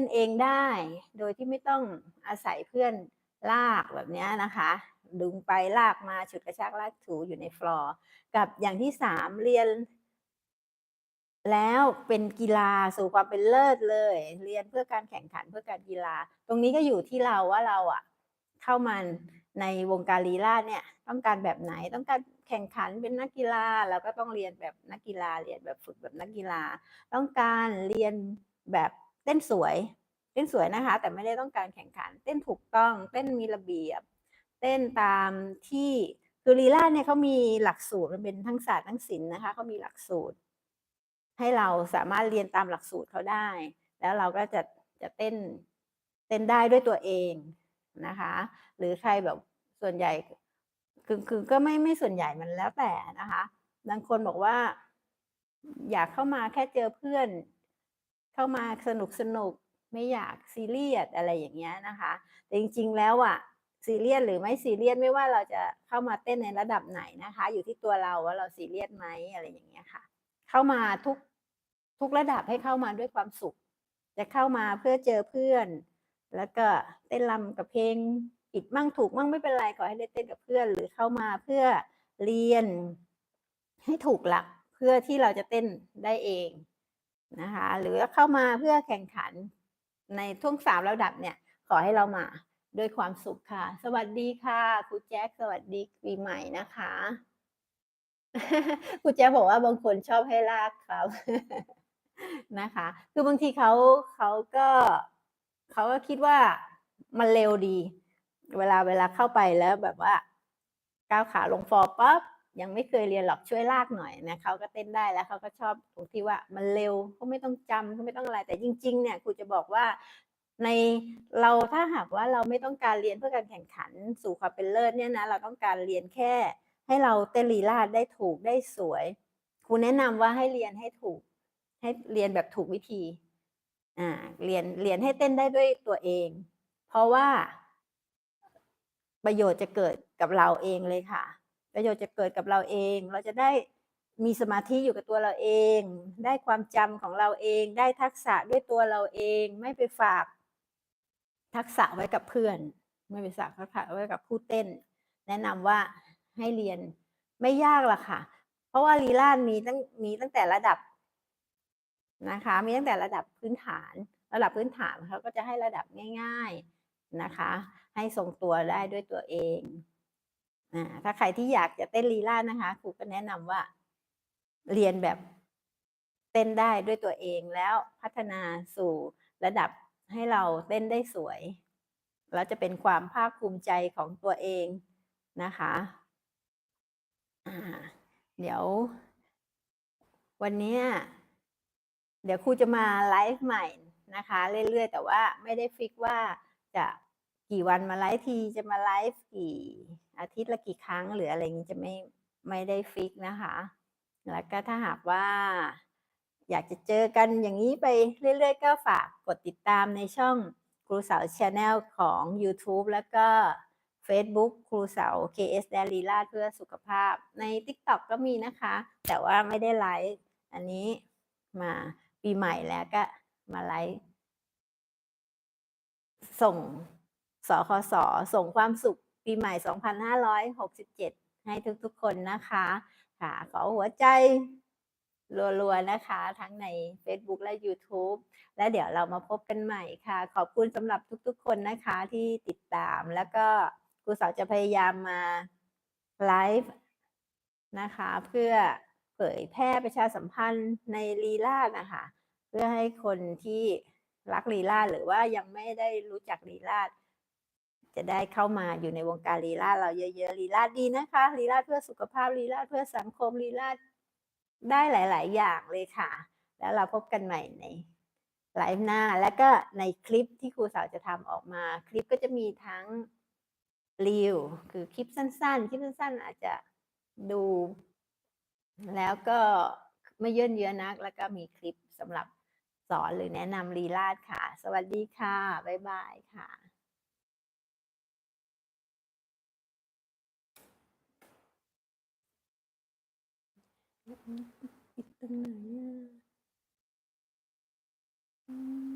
นเองได้ โดยที่ไม่ต้องอาศัยเพื่อนลากแบบนี้นะคะ ดึงไปลากมาฉุดกระชากลากถูอยู่ในฟลอร์กับอย่างที่สามเรียน แล้วเป็นกีฬาสู่ความเป็นเลิศเลย เรียนเพื่อการแข่งขันเพื่อการกีฬา ตรงนี้ก็อยู่ที่เราว่าเราอะ เข้ามาในวงการลีลาเนี่ย ต้องการแบบไหนต้องการแข่งขันเป็นนักกีฬาเราก็ต้องเรียนแบบนักกีฬาเรียนแบบฝึกแบบนักกีฬา ต้องการเรียนแบบ ต้นสวย เต้นสวยนะคะ แต่ไม่ได้ต้องการแข่งขัน เต้นถูกต้อง เต้นมีระเบียบ เต้นตามที่คือลีลาเนี่ยเขามีหลักสูตรมันเป็นทั้งศาสตร์ทั้งศิลป์นะคะเขามีหลักสูตร ให้เราสามารถเรียนตามหลักสูตรเขาได้ แล้วเราก็จะจะเต้นเต้นได้ด้วยตัวเองนะคะ หรือใครแบบส่วนใหญ่คือคือก็ไม่ไม่ส่วนใหญ่มันแล้วแต่นะคะบางคนบอกว่า อยากเข้ามาแค่เจอเพื่อน เข้ามาสนุกสนุกไม่อยากซีเรียสอะไรอย่างเงี้ยนะคะ แต่จริง ๆ แล้วอะซีเรียสหรือไม่ซีเรียสไม่ว่าเราจะเข้ามาเต้นในระดับไหนนะคะ อยู่ที่ตัวเราว่าเราซีเรียสไหมอะไรอย่างเงี้ยค่ะ เข้ามาทุกทุกระดับให้เข้ามาด้วยความสุข จะเข้ามาเพื่อเจอเพื่อน แล้วก็เต้นรำกับเพลงผิดมั่งถูกมั่งไม่เป็นไรขอให้ได้เต้นกับเพื่อน หรือเข้ามาเพื่อเรียนให้ถูกหลักเพื่อที่เราจะเต้นได้เอง นะคะหรือเข้ามาเพื่อแข่งขันในทุ่งสามระดับเนี่ยขอให้เรามาด้วยความสุขค่ะ สวัสดีค่ะครูแจ็คสวัสดีปีใหม่นะคะครูแจ๊คบอกว่าบางคนชอบให้ลากครับนะคะ คือบางทีเขาเขาก็เขาก็คิดว่ามันเร็วดี เวลาเวลาเข้าไปแล้วแบบว่าก้าวขาลงฟอร์ปั๊บ ยังไม่เคยเรียนหรอกช่วยลากหน่อยนะเขาก็เต้นได้แล้วเขาก็ชอบตรงที่ว่ามันเร็วเขาไม่ต้องจำเขาไม่ต้องอะไรแต่จริง ๆ เนี่ยครูจะบอกว่าในเราถ้าหากว่าเราไม่ต้องการเรียนเพื่อการแข่งขันสู่ความเป็นเลิศเนี่ยนะเราต้องการเรียนแค่ ให้เราเต้นลีลาดได้ถูกได้สวยครูแนะนำว่าให้เรียนให้ถูก ให้เรียนแบบถูกวิธีอ่าเรียนเรียนให้เต้นได้ด้วยตัวเอง เพราะว่าประโยชน์จะเกิดกับเราเองเลยค่ะ ประโยชน์จะเกิดกับเราเอง เราจะได้มีสมาธิอยู่กับตัวเราเอง ได้ความจำของเราเอง ได้ทักษะด้วยตัวเราเอง ไม่ไปฝาก ทักษะไว้กับเพื่อน ไม่ไปฝากทักษะไว้กับผู้เต้น แนะนำว่าให้เรียนไม่ยากหรอกค่ะ เพราะว่าลีลาดมีตั้งมีตั้งแต่ระดับนะคะ มีตั้งแต่ระดับพื้นฐาน ระดับพื้นฐานเขาก็จะให้ระดับง่าย ๆนะคะ ให้ทรงตัวได้ด้วยตัวเอง ถ้าใครที่อยากจะเต้นลีลานะคะครูก็แนะนำว่า เรียนแบบเต้นได้ด้วยตัวเองแล้วพัฒนาสู่ระดับให้เราเต้นได้สวยแล้วจะเป็นความภาคภูมิใจของตัวเองนะคะเดี๋ยว วันนี้เดี๋ยวครูจะมาไลฟ์ใหม่นะคะ เรื่อยๆ แต่ว่าไม่ได้ฟิกว่าจะ กี่วันมาไลฟ์ทีจะมาไลฟ์กี่อาทิตย์ละกี่ครั้งหรืออะไรอย่างนี้จะไม่ไม่ได้ฟิกนะคะ แล้วก็ถ้าหากว่า อยากจะเจอกันอย่างนี้ไปเรื่อยๆ ก็ฝากกดติดตามในช่องครูสาวชาแนลของ YouTube แล้วก็ Facebook ครูเสา KS แดลีลาเพื่อสุขภาพ ใน TikTok ก็มีนะคะ แต่ว่าไม่ได้ไลฟ์อันนี้มาปีใหม่แล้วก็มาไลฟ์ส่ง สคสส่งความสุขปีใหม่ 2567 ให้ทุกๆคนนะคะ ค่ะ ขอหัวใจรัวๆนะคะ ทั้งใน Facebook และ YouTube และเดี๋ยวเรามาพบกันใหม่ค่ะ ขอบคุณสำหรับทุกๆ คนนะคะที่ติดตามแล้วก็ครูสาวจะพยายามมาไลฟ์นะคะ เพื่อเผยแพร่ประชาสัมพันธ์ในลีลาดนะคะเพื่อให้คนที่รักลีลาดหรือว่ายังไม่ได้รู้จักลีลาด จะได้เข้ามาอยู่ในวงการลีลาเราเยอะๆลีลาดีนะคะลีลาดเพื่อสุขภาพลีลาดเพื่อสังคมลีลาดได้หลาย ๆ อย่างเลยค่ะ แล้วเราพบกันใหม่ในไลฟ์หน้า แล้วก็ในคลิปที่ครูสาวจะทำออกมา คลิปก็จะมีทั้งรีวคือคลิปสั้น ๆ คลิปสั้น ๆ อาจจะดู แล้วก็ไม่เยินเยอะนัก แล้วก็มีคลิปสำหรับสอนหรือแนะนำลีลาดค่ะ สวัสดีค่ะ บ๊ายบายค่ะ ปิดตรงไหนอะ